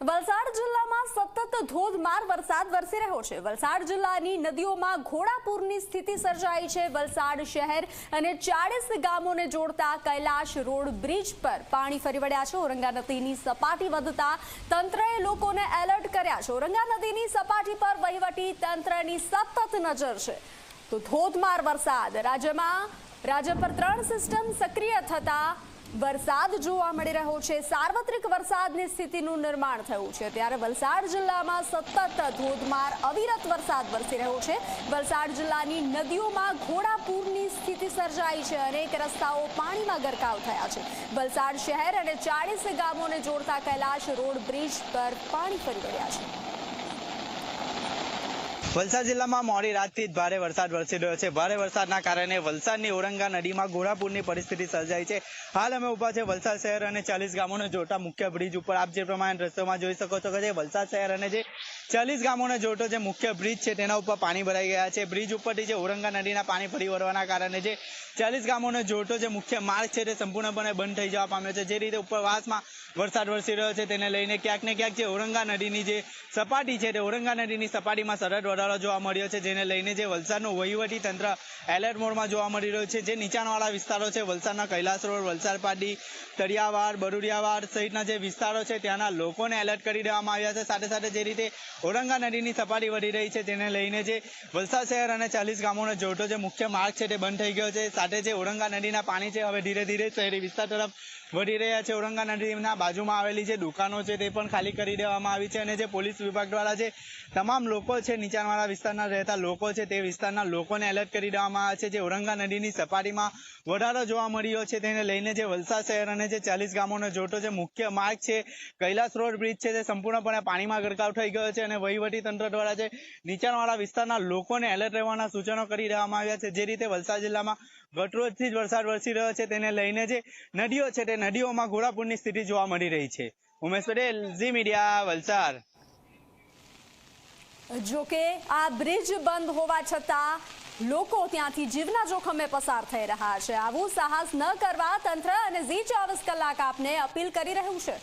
વલસાડ જિલ્લામાં સતત ધોધમાર વરસાદ વરસી રહ્યો છે. વલસાડ જિલ્લાની નદીઓમાં ઘોડાપૂરની સ્થિતિ સર્જાઈ છે. વલસાડ શહેર અને ચાળીસ ગામોને જોડતા કૈલાશ રોડ બ્રિજ પર પાણી ફરી વળ્યા છે. ઓરંગા નદીની સપાટી વધતા તંત્રએ લોકોને એલર્ટ કર્યા છે. ઔરંગા નદીની સપાટી પર વહીવટી તંત્રની સતત નજર છે. તો ધોધમાર વરસાદ. રાજ્યમાં, રાજ્ય પર ત્રણ સિસ્ટમ સક્રિય થતા વરસાદ જોવા મળી રહ્યો છે. સાર્વત્રિક વરસાદની સ્થિતિનું નિર્માણ થયું છે. ત્યારે વલસાડ જિલ્લામાં સતત ધોધમાર અવિરત વરસાદ વરસી રહ્યો છે. વલસાડ જિલ્લાની નદીઓમાં ઘોડાપૂરની સ્થિતિ સર્જાઈ છે અનેક રસ્તાઓ પાણીમાં ગરકાવ થયા છે. વલસાડ શહેર અને ચાળીસ ગામોને જોડતા કૈલાશ રોડ બ્રિજ પર પાણી ફરી વળ્યા છે. વલસાડ જિલ્લામાં મોડી રાતથી જ ભારે વરસાદ વરસી રહ્યો છે. ભારે વરસાદના કારણે વલસાડની ઓરંગા નદીમાં ઘોડાપૂરની પરિસ્થિતિ સર્જાઈ છે. હાલ અમે ઊભા છે વલસાડ શહેર અને ચાલીસ ગામોને જોડતા મુખ્ય બ્રિજ ઉપર. આપ જે પ્રમાણે દ્રશ્યોમાં જોઈ શકો છો કે વલસાડ શહેર અને જે ચાલીસ ગામોને જોડતો જે મુખ્ય બ્રિજ છે તેના ઉપર પાણી ભરાઈ ગયા છે. બ્રિજ ઉપરથી જે ઓરંગા નદીના પાણી ફરી વળવાના કારણે જે ચાલીસ ગામોને જોડતો જે મુખ્ય માર્ગ છે તે સંપૂર્ણપણે બંધ થઈ જવા પામ્યો છે. જે રીતે ઉપરવાસમાં વરસાદ વરસી રહ્યો છે તેને લઈને ક્યાંક ને ક્યાંક જે ઓરંગા નદીની જે સપાટી છે તે ઓરંગા નદીની સપાટીમાં સતત વધારો જોવા મળ્યો છે, જેને લઈને જે વલસાડનું વહીવટી તંત્ર એલર્ટ મોડમાં જોવા મળી રહ્યું છે. જે નીચાણવાળા વિસ્તારો છે, વલસાડના કૈલાસ રોડ વલસાડ પાડી તળિયાવાડ, બરુડિયાવાડ સહિતના જે વિસ્તારો છે, ત્યાંના લોકોને એલર્ટ કરી દેવામાં આવ્યા છે. સાથે સાથે જે રીતે ઓરંગા નદીની સપાટી વધી રહી છે તેને લઈને જે વલસાડ શહેર અને ચાલીસ ગામોનો જોડતો જે મુખ્ય માર્ગ છે, તે બંધ થઈ ગયો છે. સાથે જે ઓરંગા નદીના પાણી છે, હવે ધીરે ધીરે શહેરી વિસ્તાર તરફ વધી રહ્યા છે. ઔરંગા નદીના બાજુમાં આવેલી જે દુકાનો છે, તે પણ ખાલી કરી દેવામાં આવી છે અને જે પોલીસ વિભાગ દ્વારા જે તમામ લોકો છે નીચાણવાળા વિસ્તારના રહેતા લોકો છે, તે વિસ્તારના લોકોને એલર્ટ કરી દેવામાં આવ્યા છે. જે ઓરંગા નદીની સપાટીમાં વધારો જોવા મળ્યો છે, તેને લઈને જે વલસાડ શહેર અને જે ચાલીસ ગામોનો જોટો જે મુખ્ય માર્ગ છે, કૈલાસ રોડ બ્રિજ છે, તે સંપૂર્ણપણે પાણીમાં ગરકાવ થઈ ગયો છે અને તંત્ર દ્વારા જે નીચાણવાળા વિસ્તારના લોકોને એલર્ટ રહેવાના સૂચનો કરી દેવામાં આવ્યા છે. જે રીતે વલસાડ જિલ્લામાં ગટરોજથી જ વરસાદ વરસી રહ્યો છે, તેને લઈને જે નદીઓ છે, તે નદીઓમાં ઘોડાપૂરની સ્થિતિ જોવા મળી રહી છે. ઉમેશ પટેલ, ઝી મીડિયા, વલસાડ. જોકે આ બ્રિજ બંધ હોવા છતાં લોકો ત્યાંથી જીવના જોખમે પસાર થઈ રહ્યા છે. આવું સાહસ ન કરવા તંત્ર અને ઝી ચોવીસ કલાક આપને અપીલ કરી રહ્યું છે.